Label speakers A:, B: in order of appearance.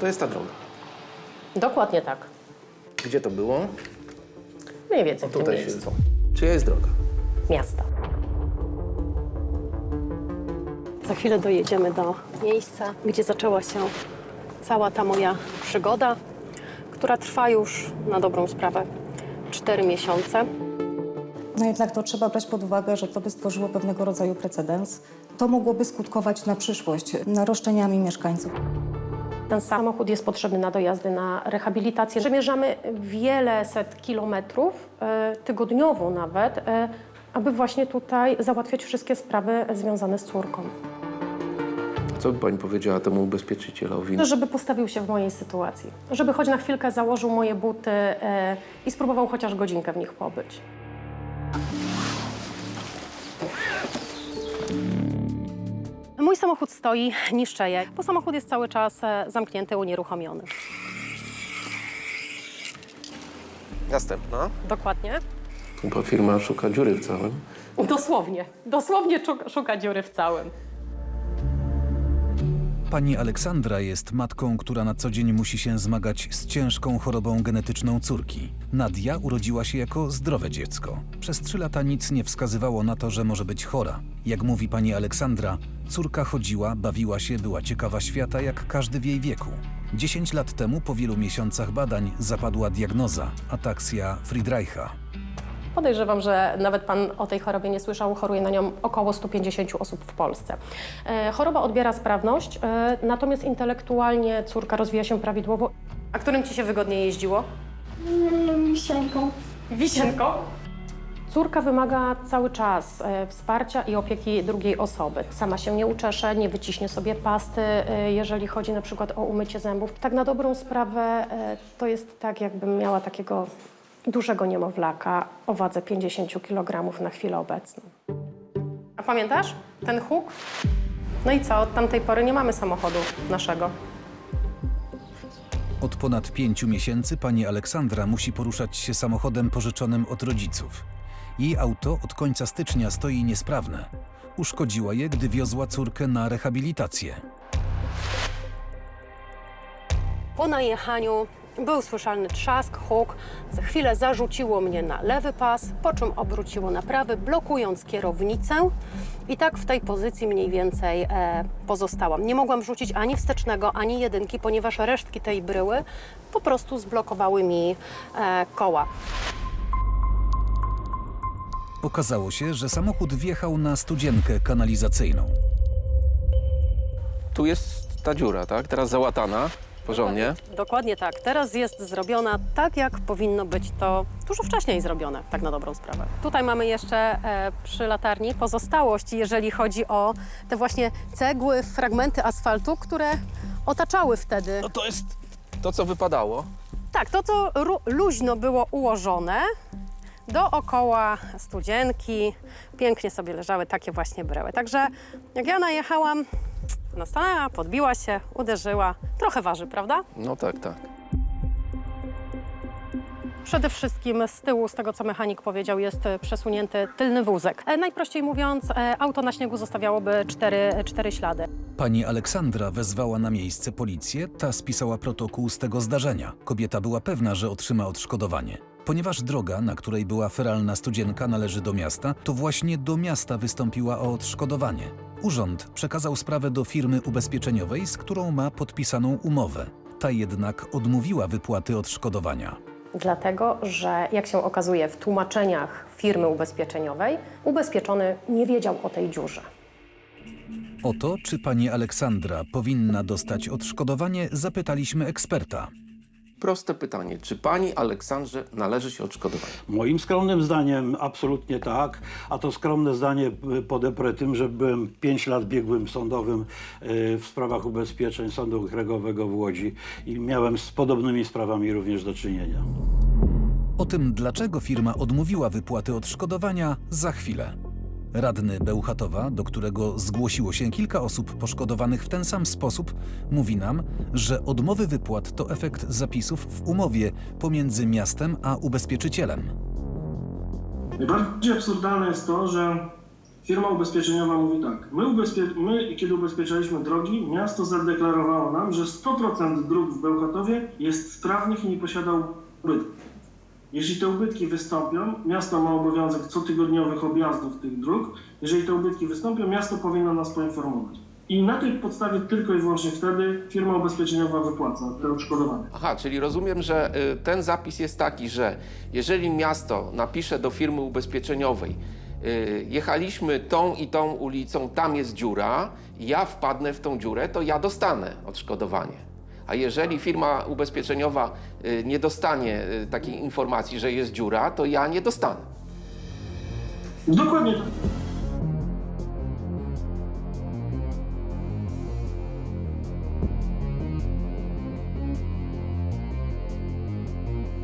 A: To jest ta droga.
B: Dokładnie tak.
A: Gdzie to było?
B: Mniej więcej w tym
A: Tutaj się...
B: miejscu.
A: Czyja jest droga?
B: Miasta. Za chwilę dojedziemy do miejsca, gdzie zaczęła się cała ta moja przygoda, która trwa już na dobrą sprawę 4 miesiące.
C: No jednak to trzeba brać pod uwagę, że to by stworzyło pewnego rodzaju precedens. To mogłoby skutkować na przyszłość naroszczeniami mieszkańców.
B: Ten samochód jest potrzebny na dojazdy, na rehabilitację. Przemierzamy wiele set kilometrów, e, tygodniowo nawet, e, aby właśnie tutaj załatwiać wszystkie sprawy związane z córką.
A: Co by pani powiedziała temu ubezpieczycielowi?
B: Żeby postawił się w mojej sytuacji. Żeby choć na chwilkę założył moje buty e, i spróbował chociaż godzinkę w nich pobyć. Mój samochód stoi, niszczeje, bo samochód jest cały czas e, zamknięty, unieruchomiony.
A: Następna.
B: Dokładnie.
A: Chyba firma szuka dziury w całym.
B: Dosłownie. Dosłownie szuka, szuka dziury w całym.
D: Pani Aleksandra jest matką, która na co dzień musi się zmagać z ciężką chorobą genetyczną córki. Nadia urodziła się jako zdrowe dziecko. Przez trzy lata nic nie wskazywało na to, że może być chora. Jak mówi pani Aleksandra, córka chodziła, bawiła się, była ciekawa świata jak każdy w jej wieku. Dziesięć lat temu, po wielu miesiącach badań, zapadła diagnoza ataksja Friedreicha.
B: Podejrzewam, że nawet pan o tej chorobie nie słyszał. Choruje na nią około 150 osób w Polsce. E, choroba odbiera sprawność, e, natomiast intelektualnie córka rozwija się prawidłowo. A którym ci się wygodniej jeździło?
E: Wisienką.
B: Wisienką. Córka wymaga cały czas e, wsparcia i opieki drugiej osoby. Sama się nie uczesze, nie wyciśnie sobie pasty, jeżeli chodzi na przykład o umycie zębów. Tak na dobrą sprawę to jest tak, jakbym miała takiego dużego niemowlaka o wadze 50 kg na chwilę obecną. A pamiętasz ten huk? No i co, od tamtej pory nie mamy samochodu naszego.
D: Od ponad pięciu miesięcy pani Aleksandra musi poruszać się samochodem pożyczonym od rodziców. Jej auto od końca stycznia stoi niesprawne. Uszkodziła je, gdy wiozła córkę na rehabilitację.
B: Po najechaniu był słyszalny trzask, huk. Za chwilę zarzuciło mnie na lewy pas, po czym obróciło na prawy, blokując kierownicę. I tak w tej pozycji mniej więcej e, pozostałam. Nie mogłam rzucić ani wstecznego, ani jedynki, ponieważ resztki tej bryły po prostu zblokowały mi e, koła.
D: Okazało się, że samochód wjechał na studzienkę kanalizacyjną.
A: Tu jest ta dziura, tak? Teraz załatana porządnie.
B: Dokładnie tak. Teraz jest zrobiona tak, jak powinno być to dużo wcześniej zrobione, tak na dobrą sprawę. Tutaj mamy jeszcze e, przy latarni pozostałość, jeżeli chodzi o te właśnie cegły, fragmenty asfaltu, które otaczały wtedy.
A: No to jest to, co wypadało.
B: Tak, to co ru- luźno było ułożone dookoła studzienki, pięknie sobie leżały takie właśnie bryły. Także jak ja najechałam, stanęła, podbiła się, uderzyła. Trochę waży, prawda?
A: No tak, tak.
B: Przede wszystkim z tyłu, z tego co mechanik powiedział, jest przesunięty tylny wózek. E, najprościej mówiąc, e, auto na śniegu zostawiałoby cztery, cztery ślady.
D: Pani Aleksandra wezwała na miejsce policję, ta spisała protokół z tego zdarzenia. Kobieta była pewna, że otrzyma odszkodowanie. Ponieważ droga, na której była feralna studzienka, należy do miasta, to właśnie do miasta wystąpiła o odszkodowanie. Urząd przekazał sprawę do firmy ubezpieczeniowej, z którą ma podpisaną umowę. Ta jednak odmówiła wypłaty odszkodowania.
B: Dlatego, że jak się okazuje w tłumaczeniach firmy ubezpieczeniowej, ubezpieczony nie wiedział o tej dziurze.
D: O to, czy pani Aleksandra powinna dostać odszkodowanie, zapytaliśmy eksperta.
A: Proste pytanie. Czy pani Aleksandrze należy się odszkodowanie?
F: Moim skromnym zdaniem absolutnie tak, a to skromne zdanie podeprę tym, że byłem 5 lat biegłym sądowym y, w sprawach ubezpieczeń Sądu Okręgowego w Łodzi i miałem z podobnymi sprawami również do czynienia.
D: O tym, dlaczego firma odmówiła wypłaty odszkodowania, za chwilę. Radny Bełchatowa, do którego zgłosiło się kilka osób poszkodowanych w ten sam sposób, mówi nam, że odmowy wypłat to efekt zapisów w umowie pomiędzy miastem a ubezpieczycielem.
G: Najbardziej absurdalne jest to, że firma ubezpieczeniowa mówi tak. My, ubezpie- my, kiedy ubezpieczaliśmy drogi, miasto zadeklarowało nam, że 100% dróg w Bełchatowie jest sprawnych i nie posiada ubytków. Jeśli te ubytki wystąpią, miasto ma obowiązek cotygodniowych objazdów tych dróg. Jeżeli te ubytki wystąpią, miasto powinno nas poinformować. I na tej podstawie tylko i wyłącznie wtedy firma ubezpieczeniowa wypłaca te odszkodowania.
A: Aha, czyli rozumiem, że y, ten zapis jest taki, że jeżeli miasto napisze do firmy ubezpieczeniowej, y, jechaliśmy tą i tą ulicą, tam jest dziura, ja wpadnę w tą dziurę, to ja dostanę odszkodowanie. A jeżeli firma ubezpieczeniowa y, nie dostanie y, takiej informacji, że jest dziura, to ja nie dostanę.
G: Dokładnie tak.